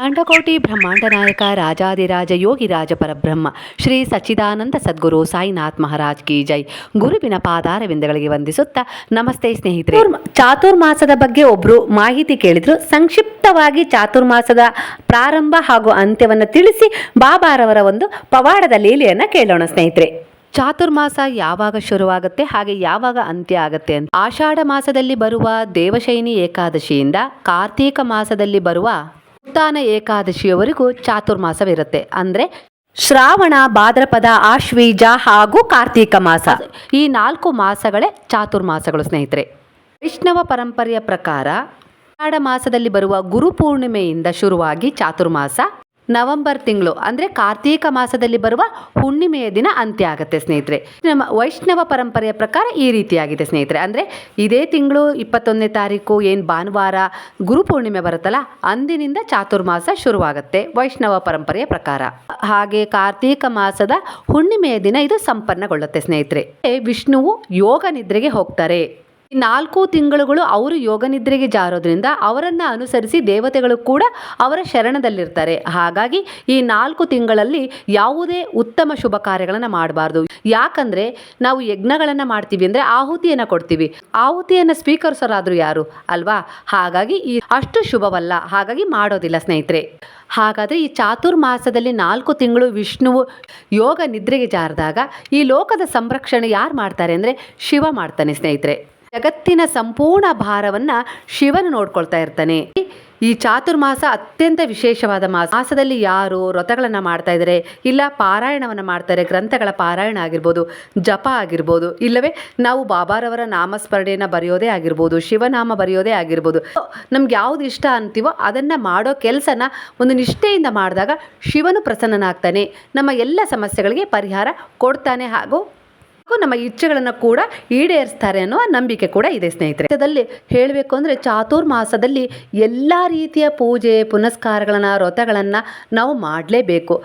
ಕಾಂಡಕೋಟಿ ಬ್ರಹ್ಮಾಂಡ ನಾಯಕ ರಾಜಾದಿರಾಜ ಯೋಗಿರಾಜ ಪರಬ್ರಹ್ಮ ಶ್ರೀ ಸಚ್ಚಿದಾನಂದ ಸದ್ಗುರು ಸಾಯಿನಾಥ್ ಮಹಾರಾಜ್ ಕಿ ಜೈ. ಗುರುವಿನ ಪಾದಾರವಿಂದಗಳಿಗೆ ವಂದಿಸುತ್ತಾ ನಮಸ್ತೆ ಸ್ನೇಹಿತರೆ. ಚಾತುರ್ಮಾಸದ ಬಗ್ಗೆ ಒಬ್ರು ಮಾಹಿತಿ ಕೇಳಿದ್ರು. ಸಂಕ್ಷಿಪ್ತವಾಗಿ ಚಾತುರ್ಮಾಸದ ಪ್ರಾರಂಭ ಹಾಗೂ ಅಂತ್ಯವನ್ನು ತಿಳಿಸಿ ಬಾಬಾರವರ ಒಂದು ಪವಾಡದ ಲೀಲೆಯನ್ನು ಕೇಳೋಣ ಸ್ನೇಹಿತರೆ. ಚಾತುರ್ಮಾಸ ಯಾವಾಗ ಶುರುವಾಗುತ್ತೆ ಹಾಗೆ ಯಾವಾಗ ಅಂತ್ಯ ಆಗುತ್ತೆ ಅಂತ. ಆಷಾಢ ಮಾಸದಲ್ಲಿ ಬರುವ ದೇವಶೈನಿ ಏಕಾದಶಿಯಿಂದ ಕಾರ್ತೀಕ ಮಾಸದಲ್ಲಿ ಬರುವ ಉತ್ಥಾನ ಏಕಾದಶಿಯವರೆಗೂ ಚಾತುರ್ಮಾಸವಿರುತ್ತೆ. ಅಂದ್ರೆ ಶ್ರಾವಣ, ಭಾದ್ರಪದ, ಆಶ್ವೀಜ ಹಾಗೂ ಕಾರ್ತೀಕ ಮಾಸ. ಈ ನಾಲ್ಕು ಮಾಸಗಳೇ ಚಾತುರ್ಮಾಸಗಳು ಸ್ನೇಹಿತರೆ. ವೈಷ್ಣವ ಪರಂಪರೆಯ ಪ್ರಕಾರ ಮಾಸದಲ್ಲಿ ಬರುವ ಗುರುಪೂರ್ಣಿಮೆಯಿಂದ ಶುರುವಾಗಿ ಚಾತುರ್ಮಾಸ. ನವೆಂಬರ್ ತಿಂಗಳು, ಅಂದರೆ ಕಾರ್ತೀಕ ಮಾಸದಲ್ಲಿ ಬರುವ ಹುಣ್ಣಿಮೆಯ ದಿನ ಅಂತ್ಯ ಆಗುತ್ತೆ ಸ್ನೇಹಿತರೆ. ನಮ್ಮ ವೈಷ್ಣವ ಪರಂಪರೆಯ ಪ್ರಕಾರ ಈ ರೀತಿಯಾಗಿದೆ ಸ್ನೇಹಿತರೆ. ಅಂದರೆ ಇದೇ ತಿಂಗಳು ಇಪ್ಪತ್ತೊಂದನೇ ತಾರೀಕು ಏನು ಭಾನುವಾರ ಗುರುಪೂರ್ಣಿಮೆ ಬರುತ್ತಲ್ಲ, ಅಂದಿನಿಂದ ಚಾತುರ್ಮಾಸ ಶುರುವಾಗುತ್ತೆ ವೈಷ್ಣವ ಪರಂಪರೆಯ ಪ್ರಕಾರ. ಹಾಗೆ ಕಾರ್ತೀಕ ಮಾಸದ ಹುಣ್ಣಿಮೆಯ ದಿನ ಇದು ಸಂಪನ್ನಗೊಳ್ಳುತ್ತೆ ಸ್ನೇಹಿತರೆ. ವಿಷ್ಣುವು ಯೋಗ ನಿದ್ರೆಗೆ ಹೋಗ್ತಾರೆ. ನಾಲ್ಕು ತಿಂಗಳುಗಳು ಅವರು ಯೋಗ ನಿದ್ರೆಗೆ ಜಾರೋದ್ರಿಂದ ಅವರನ್ನು ಅನುಸರಿಸಿ ದೇವತೆಗಳು ಕೂಡ ಅವರ ಶರಣದಲ್ಲಿರ್ತಾರೆ. ಹಾಗಾಗಿ ಈ ನಾಲ್ಕು ತಿಂಗಳಲ್ಲಿ ಯಾವುದೇ ಉತ್ತಮ ಶುಭ ಕಾರ್ಯಗಳನ್ನು ಮಾಡಬಾರ್ದು. ಯಾಕಂದರೆ ನಾವು ಯಜ್ಞಗಳನ್ನು ಮಾಡ್ತೀವಿ ಅಂದರೆ ಆಹುತಿಯನ್ನು ಕೊಡ್ತೀವಿ. ಆಹುತಿಯನ್ನು ಸ್ವೀಕರಿಸೋರಾದರೂ ಯಾರು? ಅಲ್ವಾ? ಹಾಗಾಗಿ ಈ ಅಷ್ಟು ಶುಭವಲ್ಲ. ಹಾಗಾಗಿ ಮಾಡೋದಿಲ್ಲ ಸ್ನೇಹಿತರೆ. ಹಾಗಾದರೆ ಈ ಚಾತುರ್ಮಾಸದಲ್ಲಿ ನಾಲ್ಕು ತಿಂಗಳು ವಿಷ್ಣುವು ಯೋಗ ನಿದ್ರೆಗೆ ಜಾರಿದಾಗ ಈ ಲೋಕದ ಸಂರಕ್ಷಣೆ ಯಾರು ಮಾಡ್ತಾರೆ ಅಂದರೆ ಶಿವ ಮಾಡ್ತಾನೆ ಸ್ನೇಹಿತರೆ. ಜಗತ್ತಿನ ಸಂಪೂರ್ಣ ಭಾರವನ್ನು ಶಿವನು ನೋಡ್ಕೊಳ್ತಾ ಇರ್ತಾನೆ. ಈ ಚಾತುರ್ಮಾಸ ಅತ್ಯಂತ ವಿಶೇಷವಾದ ಮಾಸ. ಮಾಸದಲ್ಲಿ ಯಾರು ವ್ರತಗಳನ್ನು ಮಾಡ್ತಾ ಇದ್ದಾರೆ ಇಲ್ಲ ಪಾರಾಯಣವನ್ನು ಮಾಡ್ತಾರೆ, ಗ್ರಂಥಗಳ ಪಾರಾಯಣ ಆಗಿರ್ಬೋದು, ಜಪ ಆಗಿರ್ಬೋದು, ಇಲ್ಲವೇ ನಾವು ಬಾಬಾರವರ ನಾಮಸ್ಮರಣೆಯನ್ನು ಬರೆಯೋದೇ ಆಗಿರ್ಬೋದು, ಶಿವನಾಮ ಬರೆಯೋದೇ ಆಗಿರ್ಬೋದು. ನಮ್ಗೆ ಯಾವ್ದು ಇಷ್ಟ ಅಂತೀವೋ ಅದನ್ನು ಮಾಡೋ ಕೆಲಸನ ಒಂದು ನಿಷ್ಠೆಯಿಂದ ಮಾಡಿದಾಗ ಶಿವನು ಪ್ರಸನ್ನನಾಗ್ತಾನೆ. ನಮ್ಮ ಎಲ್ಲ ಸಮಸ್ಯೆಗಳಿಗೆ ಪರಿಹಾರ ಕೊಡ್ತಾನೆ ಹಾಗೂ ನಮ್ಮ ಇಚ್ಛೆಗಳನ್ನು ಕೂಡ ಈಡೇರಿಸ್ತಾರೆ ಅನ್ನೋ ನಂಬಿಕೆ ಕೂಡ ಇದೆ, ಸ್ನೇಹಿತರೆ. ಹೇಳಬೇಕು ಅಂದರೆ ಚಾತುರ್ಮಾಸದಲ್ಲಿ ಎಲ್ಲ ರೀತಿಯ ಪೂಜೆ, ಪುನಸ್ಕಾರಗಳನ್ನು, ವ್ರತಗಳನ್ನು ನಾವು ಮಾಡಲೇಬೇಕು.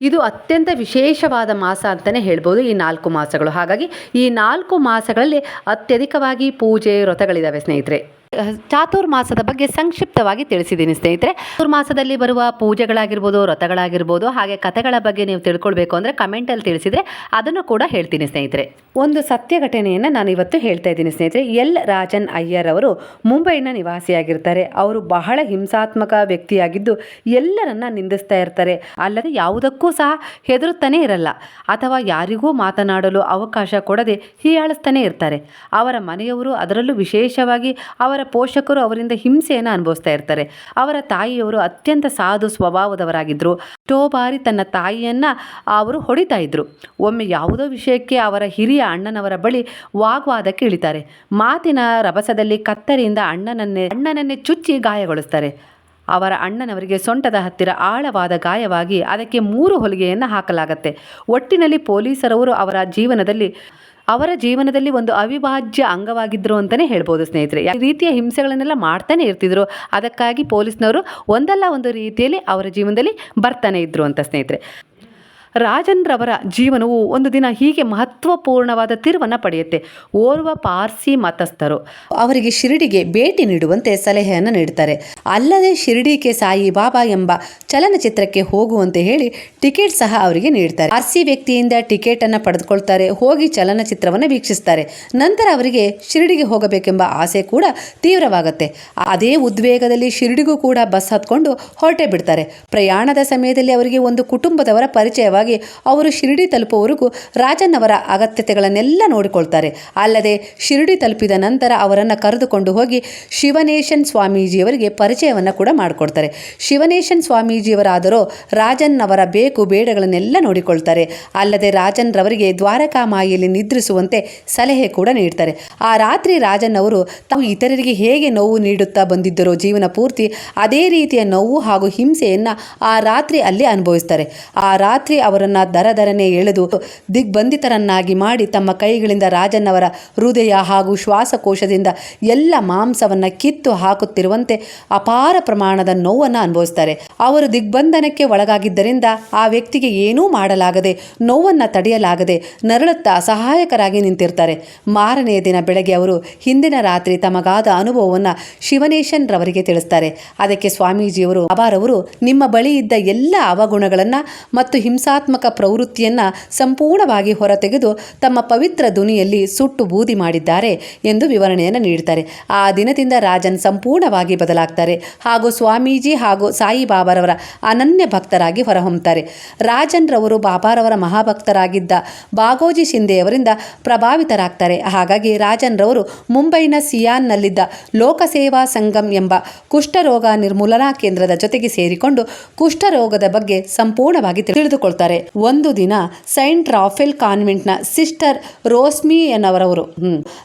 ಇದು ಅತ್ಯಂತ ವಿಶೇಷವಾದ ಮಾಸ ಅಂತಲೇ ಹೇಳ್ಬೋದು ಈ ನಾಲ್ಕು ಮಾಸಗಳು. ಹಾಗಾಗಿ ಈ ನಾಲ್ಕು ಮಾಸಗಳಲ್ಲಿ ಅತ್ಯಧಿಕವಾಗಿ ಪೂಜೆ ವ್ರತಗಳಿದ್ದಾವೆ ಸ್ನೇಹಿತರೆ. ಚಾತುರ್ಮಾಸದ ಬಗ್ಗೆ ಸಂಕ್ಷಿಪ್ತವಾಗಿ ತಿಳಿಸಿದ್ದೀನಿ ಸ್ನೇಹಿತರೆ. ಚಾತುರ್ಮಾಸದಲ್ಲಿ ಬರುವ ಪೂಜೆಗಳಾಗಿರ್ಬೋದು, ವ್ರತಗಳಾಗಿರ್ಬೋದು, ಹಾಗೆ ಕಥೆಗಳ ಬಗ್ಗೆ ನೀವು ತಿಳ್ಕೊಳ್ಬೇಕು ಅಂದರೆ ಕಮೆಂಟಲ್ಲಿ ತಿಳಿಸಿದರೆ ಅದನ್ನು ಕೂಡ ಹೇಳ್ತೀನಿ ಸ್ನೇಹಿತರೆ. ಒಂದು ಸತ್ಯ ಘಟನೆಯನ್ನು ನಾನು ಇವತ್ತು ಹೇಳ್ತಾ ಇದ್ದೀನಿ ಸ್ನೇಹಿತರೆ. ಎಲ್. ರಾಜನ್ ಅಯ್ಯರ್ ಅವರು ಮುಂಬೈನ ನಿವಾಸಿಯಾಗಿರ್ತಾರೆ. ಅವರು ಬಹಳ ಹಿಂಸಾತ್ಮಕ ವ್ಯಕ್ತಿಯಾಗಿದ್ದು ಎಲ್ಲರನ್ನ ನಿಂದಿಸ್ತಾ ಇರ್ತಾರೆ. ಅಲ್ಲದೆ ಯಾವುದಕ್ಕೂ ಸಹ ಹೆದರುತ್ತಾನೆ ಇರಲ್ಲ. ಅಥವಾ ಯಾರಿಗೂ ಮಾತನಾಡಲು ಅವಕಾಶ ಕೊಡದೆ ಹೀಯಾಳಿಸ್ತಾನೆ ಇರ್ತಾರೆ. ಅವರ ಮನೆಯವರು ಅದರಲ್ಲೂ ವಿಶೇಷವಾಗಿ ಅವರ ಪೋಷಕರು ಅವರಿಂದ ಹಿಂಸೆಯನ್ನು ಅನುಭವಿಸ್ತಾ ಇರ್ತಾರೆ. ಅವರ ತಾಯಿಯವರು ಅತ್ಯಂತ ಸಾಧು ಸ್ವಭಾವದವರಾಗಿದ್ದರು ಎಷ್ಟೋ ಬಾರಿ ತನ್ನ ತಾಯಿಯನ್ನು ಅವರು ಹೊಡಿತಾ ಇದ್ದರು ಒಮ್ಮೆ ಯಾವುದೋ ವಿಷಯಕ್ಕೆ ಅವರ ಹಿರಿಯ ಅಣ್ಣನವರ ಬಳಿ ವಾಗ್ವಾದಕ್ಕೆ ಇಳಿತಾರೆ. ಮಾತಿನ ರಭಸದಲ್ಲಿ ಕತ್ತರಿಯಿಂದ ಅಣ್ಣನನ್ನೇ ಅಣ್ಣನನ್ನೇ ಚುಚ್ಚಿ ಗಾಯಗೊಳಿಸ್ತಾರೆ. ಅವರ ಅಣ್ಣನವರಿಗೆ ಸೊಂಟದ ಹತ್ತಿರ ಆಳವಾದ ಗಾಯವಾಗಿ ಅದಕ್ಕೆ ಮೂರು ಹೊಲಿಗೆಯನ್ನು ಹಾಕಲಾಗತ್ತೆ. ಒಟ್ಟಿನಲ್ಲಿ ಪೊಲೀಸರವರು ಅವರ ಜೀವನದಲ್ಲಿ ಅವರ ಜೀವನದಲ್ಲಿ ಒಂದು ಅವಿಭಾಜ್ಯ ಅಂಗವಾಗಿದ್ದರು ಅಂತಲೇ ಹೇಳ್ಬೋದು ಸ್ನೇಹಿತರೆ. ಈ ರೀತಿಯ ಹಿಂಸೆಗಳನ್ನೆಲ್ಲ ಮಾಡ್ತಾನೆ ಇರ್ತಿದ್ರು. ಅದಕ್ಕಾಗಿ ಪೊಲೀಸ್ನವರು ಒಂದಲ್ಲ ಒಂದು ರೀತಿಯಲ್ಲಿ ಅವರ ಜೀವನದಲ್ಲಿ ಬರ್ತಾನೆ ಇದ್ರು ಅಂತ ಸ್ನೇಹಿತರೆ. ರಾಜನ್ರವರ ಜೀವನವು ಒಂದು ದಿನ ಹೀಗೆ ಮಹತ್ವಪೂರ್ಣವಾದ ತಿರುವನ್ನು ಪಡೆಯುತ್ತೆ. ಓರ್ವ ಪಾರ್ಸಿ ಮತಸ್ಥರು ಅವರಿಗೆ ಶಿರಡಿಗೆ ಭೇಟಿ ನೀಡುವಂತೆ ಸಲಹೆಯನ್ನು ನೀಡುತ್ತಾರೆ ಅಲ್ಲದೆ ಶಿರಡಿಗೆ ಸಾಯಿ ಬಾಬಾ ಎಂಬ ಚಲನಚಿತ್ರಕ್ಕೆ ಹೋಗುವಂತೆ ಹೇಳಿ ಟಿಕೆಟ್ ಸಹ ಅವರಿಗೆ ನೀಡ್ತಾರೆ. ಪಾರ್ಸಿ ವ್ಯಕ್ತಿಯಿಂದ ಟಿಕೆಟ್ ಅನ್ನು ಪಡೆದುಕೊಳ್ತಾರೆ, ಹೋಗಿ ಚಲನಚಿತ್ರವನ್ನು ವೀಕ್ಷಿಸ್ತಾರೆ. ನಂತರ ಅವರಿಗೆ ಶಿರಡಿಗೆ ಹೋಗಬೇಕೆಂಬ ಆಸೆ ಕೂಡ ತೀವ್ರವಾಗುತ್ತೆ. ಅದೇ ಉದ್ವೇಗದಲ್ಲಿ ಶಿರಡಿಗೂ ಕೂಡ ಬಸ್ ಹತ್ಕೊಂಡು ಹೊರಟೆ ಬಿಡ್ತಾರೆ. ಪ್ರಯಾಣದ ಸಮಯದಲ್ಲಿ ಅವರಿಗೆ ಒಂದು ಕುಟುಂಬದವರ ಪರಿಚಯವಾಗಿ ಅವರು ಶಿರಡಿ ತಲುಪುವವರೆಗೂ ರಾಜನ್ನವರ ಅಗತ್ಯತೆಗಳನ್ನೆಲ್ಲ ನೋಡಿಕೊಳ್ತಾರೆ. ಅಲ್ಲದೆ ಶಿರಡಿ ತಲುಪಿದ ನಂತರ ಅವರನ್ನು ಕರೆದುಕೊಂಡು ಹೋಗಿ ಶಿವನೇಶನ್ ಸ್ವಾಮೀಜಿಯವರಿಗೆ ಪರಿಚಯವನ್ನು ಕೂಡ ಮಾಡಿಕೊಡ್ತಾರೆ. ಶಿವನೇಶನ್ ಸ್ವಾಮೀಜಿಯವರಾದರೂ ರಾಜನ್ನವರ ಬೇಕು ಬೇಡಗಳನ್ನೆಲ್ಲ ನೋಡಿಕೊಳ್ತಾರೆ. ಅಲ್ಲದೆ ರಾಜನ್ ರವರಿಗೆ ದ್ವಾರಕಾಮಾಯಿಯಲ್ಲಿ ನಿದ್ರಿಸುವಂತೆ ಸಲಹೆ ಕೂಡ ನೀಡ್ತಾರೆ. ಆ ರಾತ್ರಿ ರಾಜನ್ ಅವರು ತಾವು ಇತರರಿಗೆ ಹೇಗೆ ನೋವು ನೀಡುತ್ತಾ ಬಂದಿದ್ದರೋ ಜೀವನ ಪೂರ್ತಿ ಅದೇ ರೀತಿಯ ನೋವು ಹಾಗೂ ಹಿಂಸೆಯನ್ನು ಆ ರಾತ್ರಿ ಅಲ್ಲಿ ಅನುಭವಿಸ್ತಾರೆ. ಆ ರಾತ್ರಿ ಅವರ ಅವರನ್ನ ದರದರನೆ ಎಳೆದು ದಿಗ್ಬಂಧಿತರನ್ನಾಗಿ ಮಾಡಿ ತಮ್ಮ ಕೈಗಳಿಂದ ರಾಜನವರ ಹೃದಯ ಹಾಗೂ ಶ್ವಾಸಕೋಶದಿಂದ ಎಲ್ಲ ಮಾಂಸವನ್ನ ಕಿತ್ತು ಹಾಕುತ್ತಿರುವಂತೆ ಅಪಾರ ಪ್ರಮಾಣದ ನೋವನ್ನು ಅನುಭವಿಸ್ತಾರೆ. ಅವರು ದಿಗ್ಬಂಧನಕ್ಕೆ ಒಳಗಾಗಿದ್ದರಿಂದ ಆ ವ್ಯಕ್ತಿಗೆ ಏನೂ ಮಾಡಲಾಗದೆ, ನೋವನ್ನ ತಡೆಯಲಾಗದೆ ನರಳುತ್ತಾ ಸಹಾಯಕರಾಗಿ ನಿಂತಿರ್ತಾರೆ. ಮಾರನೆಯ ದಿನ ಬೆಳಗ್ಗೆ ಅವರು ಹಿಂದಿನ ರಾತ್ರಿ ತಮಗಾದ ಅನುಭವವನ್ನು ಶಿವನೇಶನ್ ರವರಿಗೆ ತಿಳಿಸ್ತಾರೆ. ಅದಕ್ಕೆ ಸ್ವಾಮೀಜಿಯವರು, ಅಬಾರವರು, ನಿಮ್ಮ ಬಳಿ ಇದ್ದ ಎಲ್ಲ ಅವಗುಣಗಳನ್ನು ಮತ್ತು ಹಿಂಸಾತ್ಮಕ ಪ್ರವೃತ್ತಿಯನ್ನು ಸಂಪೂರ್ಣವಾಗಿ ಹೊರತೆಗೆದು ತಮ್ಮ ಪವಿತ್ರ ಧ್ವನಿಯಲ್ಲಿ ಸುಟ್ಟು ಬೂದಿ ಮಾಡಿದ್ದಾರೆ ಎಂದು ವಿವರಣೆಯನ್ನು ನೀಡುತ್ತಾರೆ ಆ ದಿನದಿಂದ ರಾಜನ್ ಸಂಪೂರ್ಣವಾಗಿ ಬದಲಾಗ್ತಾರೆ. ಹಾಗೂ ಸ್ವಾಮೀಜಿ ಹಾಗೂ ಸಾಯಿಬಾಬಾರವರ ಅನನ್ಯ ಭಕ್ತರಾಗಿ ಹೊರಹೊಮ್ಮುತ್ತಾರೆ ರಾಜನ್ ರವರು ಬಾಬಾರವರ ಮಹಾಭಕ್ತರಾಗಿದ್ದ ಬಾಗೋಜಿ ಶಿಂದೆಯವರಿಂದ ಪ್ರಭಾವಿತರಾಗ್ತಾರೆ. ಹಾಗಾಗಿ ರಾಜನ್ ರವರು ಮುಂಬೈನ ಸಿಯಾನ್ನಲ್ಲಿದ್ದ ಲೋಕಸೇವಾ ಸಂಗಮ್ ಎಂಬ ಕುಷ್ಠರೋಗ ನಿರ್ಮೂಲನಾ ಕೇಂದ್ರದ ಜೊತೆಗೆ ಸೇರಿಕೊಂಡು ಕುಷ್ಠರೋಗದ ಬಗ್ಗೆ ಸಂಪೂರ್ಣವಾಗಿ ತಿಳಿದುಕೊಳ್ತಾರೆ. ಒಂದು ದಿನ ಸೈಂಟ್ ರಾಫೆಲ್ ಕಾನ್ವೆಂಟ್ನ ಸಿಸ್ಟರ್ ರೋಸ್ಮಿ ಎನ್ನವರವರು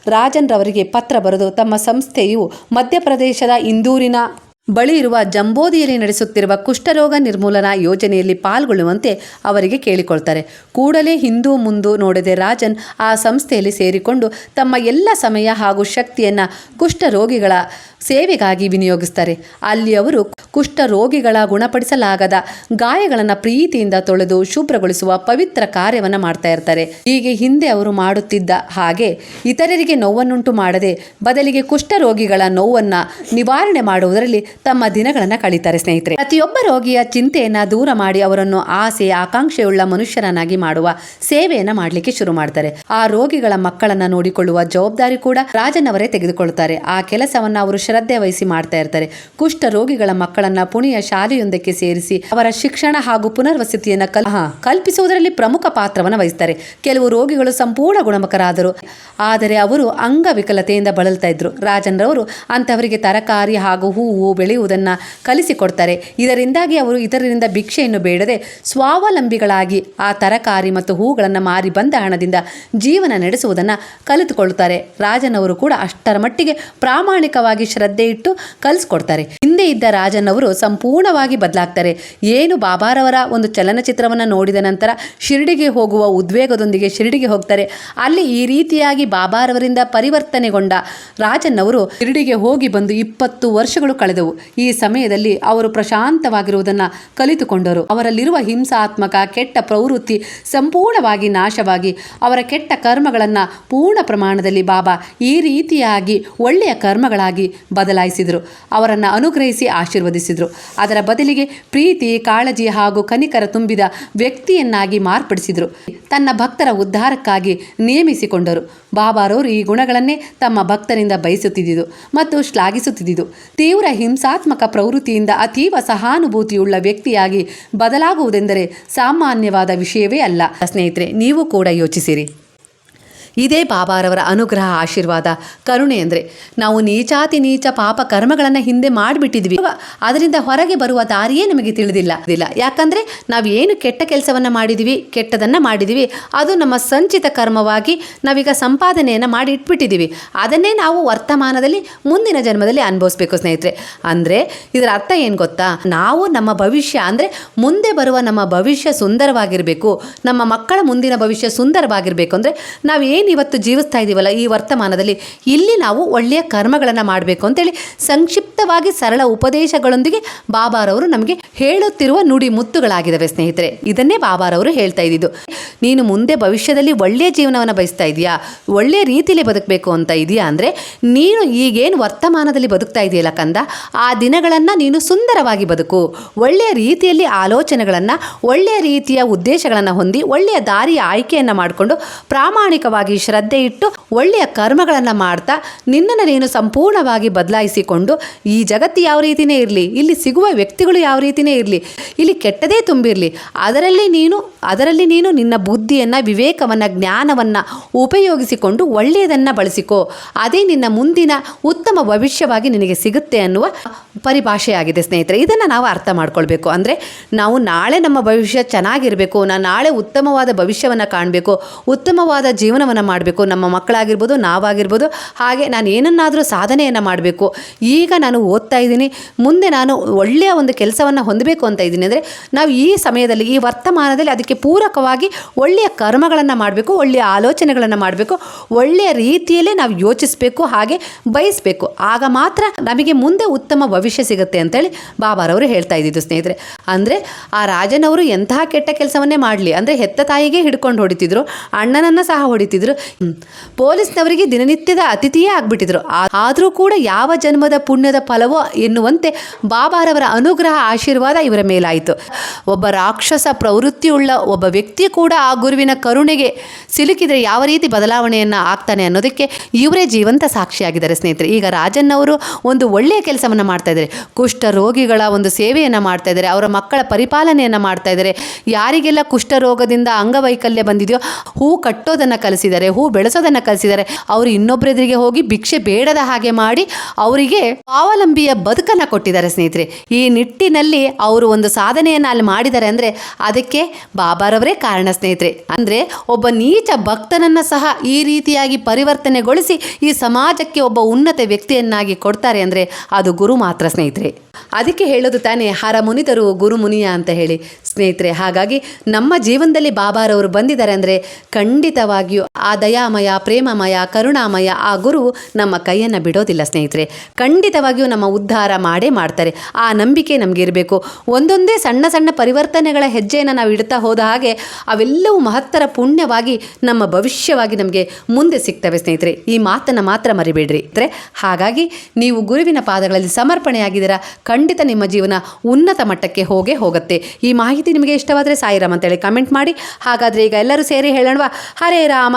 ರಾಜನ್ ರವರಿಗೆ ಪತ್ರ ಬರೆದು ತಮ್ಮ ಸಂಸ್ಥೆಯು ಮಧ್ಯಪ್ರದೇಶದ ಇಂದೂರಿನ ಬಳಿ ಇರುವ ಜಂಬೋದಿಯಲ್ಲಿ ನಡೆಸುತ್ತಿರುವ ಕುಷ್ಠರೋಗ ನಿರ್ಮೂಲನಾ ಯೋಜನೆಯಲ್ಲಿ ಪಾಲ್ಗೊಳ್ಳುವಂತೆ ಅವರಿಗೆ ಕೇಳಿಕೊಳ್ತಾರೆ. ಕೂಡಲೇ ಹಿಂದೂ ಮುಂದು ನೋಡದೆ ರಾಜನ್ ಆ ಸಂಸ್ಥೆಯಲ್ಲಿ ಸೇರಿಕೊಂಡು ತಮ್ಮ ಎಲ್ಲ ಸಮಯ ಹಾಗೂ ಶಕ್ತಿಯನ್ನು ಕುಷ್ಠರೋಗಿಗಳ ಸೇವೆಗಾಗಿ ವಿನಿಯೋಗಿಸ್ತಾರೆ. ಅಲ್ಲಿ ಅವರು ಕುಷ್ಠರೋಗಿಗಳ ಗುಣಪಡಿಸಲಾಗದ ಗಾಯಗಳನ್ನು ಪ್ರೀತಿಯಿಂದ ತೊಳೆದು ಶುಭ್ರಗೊಳಿಸುವ ಪವಿತ್ರ ಕಾರ್ಯವನ್ನು ಮಾಡ್ತಾ ಇರ್ತಾರೆ. ಹೀಗೆ ಹಿಂದೆ ಅವರು ಮಾಡುತ್ತಿದ್ದ ಹಾಗೆ ಇತರರಿಗೆ ನೋವನ್ನುಂಟು ಮಾಡದೆ ಬದಲಿಗೆ ಕುಷ್ಠರೋಗಿಗಳ ನೋವನ್ನು ನಿವಾರಣೆ ಮಾಡುವುದರಲ್ಲಿ ತಮ್ಮ ದಿನಗಳನ್ನು ಕಳೀತಾರೆ ಸ್ನೇಹಿತರೆ. ಪ್ರತಿಯೊಬ್ಬ ರೋಗಿಯ ಚಿಂತೆಯನ್ನ ದೂರ ಮಾಡಿ ಅವರನ್ನು ಆಸೆ, ಆಕಾಂಕ್ಷೆಯುಳ್ಳ ಮನುಷ್ಯರನ್ನಾಗಿ ಮಾಡುವ ಸೇವೆಯನ್ನ ಮಾಡಲಿಕ್ಕೆ ಶುರು ಮಾಡ್ತಾರೆ. ಆ ರೋಗಿಗಳ ಮಕ್ಕಳನ್ನ ನೋಡಿಕೊಳ್ಳುವ ಜವಾಬ್ದಾರಿ ಕೂಡ ರಾಜನ್ ಅವರೇ ತೆಗೆದುಕೊಳ್ಳುತ್ತಾರೆ ಆ ಕೆಲಸವನ್ನ ಅವರು ಶ್ರದ್ಧೆ ವಹಿಸಿ ಮಾಡ್ತಾ ಇರ್ತಾರೆ. ಕುಷ್ಠ ರೋಗಿಗಳ ಮಕ್ಕಳನ್ನ ಪುಣೆಯ ಶಾಲೆಯೊಂದಕ್ಕೆ ಸೇರಿಸಿ ಅವರ ಶಿಕ್ಷಣ ಹಾಗೂ ಪುನರ್ವಸತಿಯನ್ನ ಕಲ್ ಕಲ್ಪಿಸುವುದರಲ್ಲಿ ಪ್ರಮುಖ ಪಾತ್ರವನ್ನು ವಹಿಸ್ತಾರೆ. ಕೆಲವು ರೋಗಿಗಳು ಸಂಪೂರ್ಣ ಗುಣಮುಖರಾದರು. ಆದರೆ ಅವರು ಅಂಗವಿಕಲತೆಯಿಂದ ಬಳಲ್ತಾ ಇದ್ರು. ರಾಜನ್ ರವರು ಅಂತವರಿಗೆ ತರಕಾರಿ ಹಾಗೂ ಹೂವು ಬೆಳೆಯುವುದನ್ನ ಕಲಿಸಿಕೊಡ್ತಾರೆ. ಇದರಿಂದಾಗಿ ಅವರು ಇತರರಿಂದ ಭಿಕ್ಷೆಯನ್ನು ಬೇಡದೆ ಸ್ವಾವಲಂಬಿಗಳಾಗಿ ಆ ತರಕಾರಿ ಮತ್ತು ಹೂಗಳನ್ನು ಮಾರಿ ಬಂದ ಹಣದಿಂದ ಜೀವನ ನಡೆಸುವುದನ್ನು ಕಲಿತುಕೊಳ್ಳುತ್ತಾರೆ. ರಾಜನವರು ಕೂಡ ಅಷ್ಟರ ಮಟ್ಟಿಗೆ ಪ್ರಾಮಾಣಿಕವಾಗಿ ಶ್ರದ್ಧೆ ಇಟ್ಟು ಕಲಿಸ್ಕೊಡ್ತಾರೆ. ಹಿಂದೆ ಇದ್ದ ರಾಜನವರು ಸಂಪೂರ್ಣವಾಗಿ ಬದಲಾಗ್ತಾರೆ. ಏನು ಬಾಬಾರವರ ಒಂದು ಚಲನಚಿತ್ರವನ್ನು ನೋಡಿದ ನಂತರ ಶಿರಡಿಗೆ ಹೋಗುವ ಉದ್ವೇಗದೊಂದಿಗೆ ಶಿರಡಿಗೆ ಹೋಗ್ತಾರೆ. ಅಲ್ಲಿ ಈ ರೀತಿಯಾಗಿ ಬಾಬಾರವರಿಂದ ಪರಿವರ್ತನೆಗೊಂಡ ರಾಜನ್ ಅವರು ಶಿರಡಿಗೆ ಹೋಗಿ ಬಂದು ಇಪ್ಪತ್ತು ವರ್ಷಗಳು ಕಳೆದವು. ಈ ಸಮಯದಲ್ಲಿ ಅವರು ಪ್ರಶಾಂತವಾಗಿರುವುದನ್ನು ಕಲಿತುಕೊಂಡರು. ಅವರಲ್ಲಿರುವ ಹಿಂಸಾತ್ಮಕ ಕೆಟ್ಟ ಪ್ರವೃತ್ತಿ ಸಂಪೂರ್ಣವಾಗಿ ನಾಶವಾಗಿ ಅವರ ಕೆಟ್ಟ ಕರ್ಮಗಳನ್ನು ಪೂರ್ಣ ಪ್ರಮಾಣದಲ್ಲಿ ಬಾಬಾ ಈ ರೀತಿಯಾಗಿ ಒಳ್ಳೆಯ ಕರ್ಮಗಳಾಗಿ ಬದಲಾಯಿಸಿದರು. ಅವರನ್ನು ಅನುಗ್ರಹಿಸಿ ಆಶೀರ್ವದಿಸಿದರು. ಅದರ ಬದಲಿಗೆ ಪ್ರೀತಿ, ಕಾಳಜಿ ಹಾಗೂ ಕನಿಕರ ತುಂಬಿದ ವ್ಯಕ್ತಿಯನ್ನಾಗಿ ಮಾರ್ಪಡಿಸಿದರು. ತನ್ನ ಭಕ್ತರ ಉದ್ಧಾರಕ್ಕಾಗಿ ನೇಮಿಸಿಕೊಂಡರು. ಬಾಬಾರವರು ಈ ಗುಣಗಳನ್ನೇ ತಮ್ಮ ಭಕ್ತರಿಂದ ಬಯಸುತ್ತಿದ್ದುದು ಮತ್ತು ಶ್ಲಾಘಿಸುತ್ತಿದ್ದುದು. ತೀವ್ರ ಹಿಂಸಾತ್ಮಕ ಪ್ರವೃತ್ತಿಯಿಂದ ಅತೀವ ಸಹಾನುಭೂತಿಯುಳ್ಳ ವ್ಯಕ್ತಿಯಾಗಿ ಬದಲಾಗುವುದೆಂದರೆ ಸಾಮಾನ್ಯವಾದ ವಿಷಯವೇ ಅಲ್ಲ. ಸ್ನೇಹಿತರೆ ನೀವು ಕೂಡ ಯೋಚಿಸಿರಿ. ಇದೇ ಬಾಬಾರವರ ಅನುಗ್ರಹ, ಆಶೀರ್ವಾದ, ಕರುಣೆ ಅಂದರೆ ನಾವು ನೀಚಾತಿ ನೀಚ ಪಾಪ ಕರ್ಮಗಳನ್ನು ಹಿಂದೆ ಮಾಡಿಬಿಟ್ಟಿದ್ವಿ. ಅದರಿಂದ ಹೊರಗೆ ಬರುವ ದಾರಿಯೇ ನಮಗೆ ತಿಳಿದಿಲ್ಲ. ಇಲ್ಲ. ಯಾಕಂದರೆ ನಾವು ಏನು ಕೆಟ್ಟ ಕೆಲಸವನ್ನು ಮಾಡಿದ್ವಿ, ಕೆಟ್ಟದನ್ನು ಮಾಡಿದ್ವಿ, ಅದು ನಮ್ಮ ಸಂಚಿತ ಕರ್ಮವಾಗಿ ನಾವೀಗ ಸಂಪಾದನೆಯನ್ನು ಮಾಡಿ ಇಟ್ಬಿಟ್ಟಿದ್ದೀವಿ ಅದನ್ನೇ ನಾವು ವರ್ತಮಾನದಲ್ಲಿ ಮುಂದಿನ ಜನ್ಮದಲ್ಲಿ ಅನುಭವಿಸ್ಬೇಕು ಸ್ನೇಹಿತರೆ. ಅಂದರೆ ಇದರ ಅರ್ಥ ಏನು ಗೊತ್ತಾ? ನಾವು ನಮ್ಮ ಭವಿಷ್ಯ ಅಂದರೆ ಮುಂದೆ ಬರುವ ನಮ್ಮ ಭವಿಷ್ಯ ಸುಂದರವಾಗಿರಬೇಕು, ನಮ್ಮ ಮಕ್ಕಳ ಮುಂದಿನ ಭವಿಷ್ಯ ಸುಂದರವಾಗಿರಬೇಕು ಅಂದರೆ ನಾವು ಏನು ಇವತ್ತು ಜೀವಿಸ್ತಾ ಇದ್ದೀವಲ್ಲ ಈ ವರ್ತಮಾನದಲ್ಲಿ, ಇಲ್ಲಿ ನಾವು ಒಳ್ಳೆಯ ಕರ್ಮಗಳನ್ನು ಮಾಡಬೇಕು ಅಂತೇಳಿ ಸಂಕ್ಷಿಪ್ತವಾಗಿ ಸರಳ ಉಪದೇಶಗಳೊಂದಿಗೆ ಬಾಬಾರವರು ನಮಗೆ ಹೇಳುತ್ತಿರುವ ನುಡಿ ಮುತ್ತುಗಳಾಗಿದ್ದಾವೆ ಸ್ನೇಹಿತರೆ. ಇದನ್ನೇ ಬಾಬಾರವರು ಹೇಳ್ತಾ ಇದ್ದಿದ್ದು. ನೀನು ಮುಂದೆ ಭವಿಷ್ಯದಲ್ಲಿ ಒಳ್ಳೆಯ ಜೀವನವನ್ನು ಬಯಸ್ತಾ ಇದೆಯಾ? ಒಳ್ಳೆಯ ರೀತಿಯಲ್ಲಿ ಬದುಕಬೇಕು ಅಂತ ಇದೆಯಾ ಅಂದರೆ, ನೀನು ಈಗೇನು ವರ್ತಮಾನದಲ್ಲಿ ಬದುಕ್ತಾ ಇದೆಯಲ್ಲ ಕಂದ, ಆ ದಿನಗಳನ್ನು ನೀನು ಸುಂದರವಾಗಿ ಬದುಕು. ಒಳ್ಳೆಯ ರೀತಿಯಲ್ಲಿ ಆಲೋಚನೆಗಳನ್ನು, ಒಳ್ಳೆಯ ರೀತಿಯ ಉದ್ದೇಶಗಳನ್ನು ಹೊಂದಿ, ಒಳ್ಳೆಯ ದಾರಿಯ ಆಯ್ಕೆಯನ್ನು ಮಾಡಿಕೊಂಡು ಪ್ರಾಮಾಣಿಕವಾಗಿ ಶ್ರದ್ಧೆ ಇಟ್ಟು ಒಳ್ಳೆಯ ಕರ್ಮಗಳನ್ನು ಮಾಡ್ತಾ ನಿನ್ನನ್ನು ನೀನು ಸಂಪೂರ್ಣವಾಗಿ ಬದಲಾಯಿಸಿಕೊಂಡು ಈ ಜಗತ್ತು ಯಾವ ರೀತಿಯೇ ಇರಲಿ, ಇಲ್ಲಿ ಸಿಗುವ ವ್ಯಕ್ತಿಗಳು ಯಾವ ರೀತಿಯೇ ಇರಲಿ, ಇಲ್ಲಿ ಕೆಟ್ಟದೇ ತುಂಬಿರಲಿ, ಅದರಲ್ಲಿ ನೀನು ಅದರಲ್ಲಿ ನೀನು ನಿನ್ನ ಬುದ್ಧಿಯನ್ನು, ವಿವೇಕವನ್ನು, ಜ್ಞಾನವನ್ನು ಉಪಯೋಗಿಸಿಕೊಂಡು ಒಳ್ಳೆಯದನ್ನು ಬಳಸಿಕೋ. ಅದೇ ನಿನ್ನ ಮುಂದಿನ ಉತ್ತಮ ಭವಿಷ್ಯವಾಗಿ ನಿನಗೆ ಸಿಗುತ್ತೆ ಅನ್ನುವ ಪರಿಭಾಷೆಯಾಗಿದೆ ಸ್ನೇಹಿತರೆ. ಇದನ್ನು ನಾವು ಅರ್ಥ ಮಾಡ್ಕೊಳ್ಬೇಕು. ಅಂದರೆ ನಾವು ನಾಳೆ ನಮ್ಮ ಭವಿಷ್ಯ ಚೆನ್ನಾಗಿರಬೇಕು ನಾನು ನಾಳೆ ಉತ್ತಮವಾದ ಭವಿಷ್ಯವನ್ನು ಕಾಣಬೇಕು, ಉತ್ತಮವಾದ ಜೀವನವನ್ನು ಕೆಲಸವನ್ನು ಮಾಡಬೇಕು. ನಮ್ಮ ಮಕ್ಕಳಾಗಿರ್ಬೋದು, ನಾವಾಗಿರ್ಬೋದು, ಹಾಗೆ ನಾನು ಏನನ್ನಾದರೂ ಸಾಧನೆಯನ್ನು ಮಾಡಬೇಕು. ಈಗ ನಾನು ಓದ್ತಾ ಇದ್ದೀನಿ. ಮುಂದೆ ನಾನು ಒಳ್ಳೆಯ ಒಂದು ಕೆಲಸವನ್ನು ಹೊಂದಬೇಕು ಅಂತ ಇದ್ದೀನಿ. ಅಂದರೆ ನಾವು ಈ ಸಮಯದಲ್ಲಿ, ಈ ವರ್ತಮಾನದಲ್ಲಿ ಅದಕ್ಕೆ ಪೂರಕವಾಗಿ ಒಳ್ಳೆಯ ಕರ್ಮಗಳನ್ನು ಮಾಡಬೇಕು, ಒಳ್ಳೆಯ ಆಲೋಚನೆಗಳನ್ನು ಮಾಡಬೇಕು, ಒಳ್ಳೆಯ ರೀತಿಯಲ್ಲೇ ನಾವು ಯೋಚಿಸಬೇಕು, ಹಾಗೆ ಬಯಸಬೇಕು. ಆಗ ಮಾತ್ರ ನಮಗೆ ಮುಂದೆ ಉತ್ತಮ ಭವಿಷ್ಯ ಸಿಗುತ್ತೆ ಅಂತೇಳಿ ಬಾಬಾರವರು ಹೇಳ್ತಾ ಇದ್ದಿದ್ದು ಸ್ನೇಹಿತರೆ. ಅಂದರೆ ಆ ರಾಜನವರು ಎಂತಹ ಕೆಟ್ಟ ಕೆಲಸವನ್ನೇ ಮಾಡಲಿ. ಅಂದರೆ ಹೆತ್ತ ತಾಯಿಗೆ ಹಿಡ್ಕೊಂಡು ಹೊಡಿತಿದ್ರು, ಅಣ್ಣನನ್ನು ಸಹ ಹೊಡಿತಿದ್ರು ಹ್ಮ್. ಪೊಲೀಸ್ನವರಿಗೆ ದಿನನಿತ್ಯದ ಅತಿಥಿಯೇ ಆಗ್ಬಿಟ್ಟಿದ್ರು. ಆದರೂ ಕೂಡ ಯಾವ ಜನ್ಮದ ಪುಣ್ಯದ ಫಲವೋ ಎನ್ನುವಂತೆ ಬಾಬಾರವರ ಅನುಗ್ರಹ ಆಶೀರ್ವಾದ ಇವರ ಮೇಲಾಯಿತು. ಒಬ್ಬ ರಾಕ್ಷಸ ಪ್ರವೃತ್ತಿಯುಳ್ಳ ಒಬ್ಬ ವ್ಯಕ್ತಿ ಕೂಡ ಆ ಗುರುವಿನ ಕರುಣೆಗೆ ಸಿಲುಕಿದರೆ ಯಾವ ರೀತಿ ಬದಲಾವಣೆಯನ್ನು ಆಗ್ತಾನೆ ಅನ್ನೋದಕ್ಕೆ ಇವರೇ ಜೀವಂತ ಸಾಕ್ಷಿಯಾಗಿದ್ದಾರೆ ಸ್ನೇಹಿತರೆ. ಈಗ ರಾಜನ್ನವರು ಒಂದು ಒಳ್ಳೆಯ ಕೆಲಸವನ್ನು ಮಾಡ್ತಾ ಇದ್ದಾರೆ. ಕುಷ್ಠ ರೋಗಿಗಳ ಒಂದು ಸೇವೆಯನ್ನು ಮಾಡ್ತಾ ಇದ್ದಾರೆ. ಅವರ ಮಕ್ಕಳ ಪರಿಪಾಲನೆಯನ್ನು ಮಾಡ್ತಾ ಇದ್ದಾರೆ. ಯಾರಿಗೆಲ್ಲ ಕುಷ್ಠರೋಗದಿಂದ ಅಂಗವೈಕಲ್ಯ ಬಂದಿದೆಯೋ ಹೂ ಕಟ್ಟೋದನ್ನು ಕಲಿಸಿದ್ದಾರೆ. ಹೂ ಬೆಳೆಸೋದನ್ನು ಕಲಿಸಿದ್ದಾರೆ. ಅವರು ಇನ್ನೊಬ್ಬರೆದುರಿಗೆ ಹೋಗಿ ಭಿಕ್ಷೆ ಬೇಡದ ಹಾಗೆ ಮಾಡಿ ಅವರಿಗೆ ಸ್ವಾವಲಂಬಿಯ ಬದುಕನ್ನು ಕೊಟ್ಟಿದ್ದಾರೆ ಸ್ನೇಹಿತರೆ. ಈ ನಿಟ್ಟಿನಲ್ಲಿ ಅವರು ಒಂದು ಸಾಧನೆಯನ್ನು ಅಲ್ಲಿ ಮಾಡಿದ್ದಾರೆ ಅಂದರೆ ಅದಕ್ಕೆ ಬಾಬಾರವರೇ ಕಾರಣ ಸ್ನೇಹಿತರೆ. ಅಂದರೆ ಒಬ್ಬ ನೀಚ ಭಕ್ತನನ್ನು ಸಹ ಈ ರೀತಿಯಾಗಿ ಪರಿವರ್ತನೆಗೊಳಿಸಿ ಈ ಸಮಾಜಕ್ಕೆ ಒಬ್ಬ ಉನ್ನತ ವ್ಯಕ್ತಿಯನ್ನಾಗಿ ಕೊಡ್ತಾರೆ ಅಂದರೆ ಅದು ಗುರು ಮಾತ್ರ ಸ್ನೇಹಿತರೆ. ಅದಕ್ಕೆ ಹೇಳೋದು ತಾನೇ, ಹರ ಮುನಿತರು ಗುರು ಮುನಿಯ ಅಂತ ಹೇಳಿ. ಸ್ನೇಹಿತರೆ, ಹಾಗಾಗಿ ನಮ್ಮ ಜೀವನದಲ್ಲಿ ಬಾಬಾರವರು ಬಂದಿದ್ದಾರೆ ಅಂದರೆ ಖಂಡಿತವಾಗಿಯೂ ಆ ದಯಾಮಯ, ಪ್ರೇಮಮಯ, ಕರುಣಾಮಯ ಆ ಗುರು ನಮ್ಮ ಕೈಯನ್ನು ಬಿಡೋದಿಲ್ಲ ಸ್ನೇಹಿತರೆ. ಖಂಡಿತವಾಗಿಯೂ ನಮ್ಮ ಉದ್ಧಾರ ಮಾಡೇ ಮಾಡ್ತಾರೆ. ಆ ನಂಬಿಕೆ ನಮಗೆ ಇರಬೇಕು. ಒಂದೊಂದೇ ಸಣ್ಣ ಸಣ್ಣ ಪರಿವರ್ತನೆಗಳ ಹೆಜ್ಜೆಯನ್ನು ನಾವು ಇಡ್ತಾ ಹೋದ ಹಾಗೆ ಅವೆಲ್ಲವೂ ಮಹತ್ತರ ಪುಣ್ಯವಾಗಿ ನಮ್ಮ ಭವಿಷ್ಯವಾಗಿ ನಮಗೆ ಮುಂದೆ ಸಿಗ್ತವೆ ಸ್ನೇಹಿತರೆ. ಈ ಮಾತನ್ನು ಮಾತ್ರ ಮರಿಬೇಡ್ರಿ ಅಂದರೆ ಹಾಗಾಗಿ ನೀವು ಗುರುವಿನ ಪಾದಗಳಲ್ಲಿ ಸಮರ್ಪಣೆಯಾಗಿದ್ದೀರಾ, ಖಂಡಿತ ನಿಮ್ಮ ಜೀವನ ಉನ್ನತ ಮಟ್ಟಕ್ಕೆ ಹೋಗೇ ಹೋಗುತ್ತೆ. ಈ ಮಾಹಿತಿ ನಿಮಗೆ ಇಷ್ಟವಾದರೆ ಸಾಯಿರಾಮ್ ಅಂತೇಳಿ ಕಮೆಂಟ್ ಮಾಡಿ. ಹಾಗಾದರೆ ಈಗ ಎಲ್ಲರೂ ಸೇರಿ ಹೇಳೋಣವಾ? ಹರೇ ರಾಮ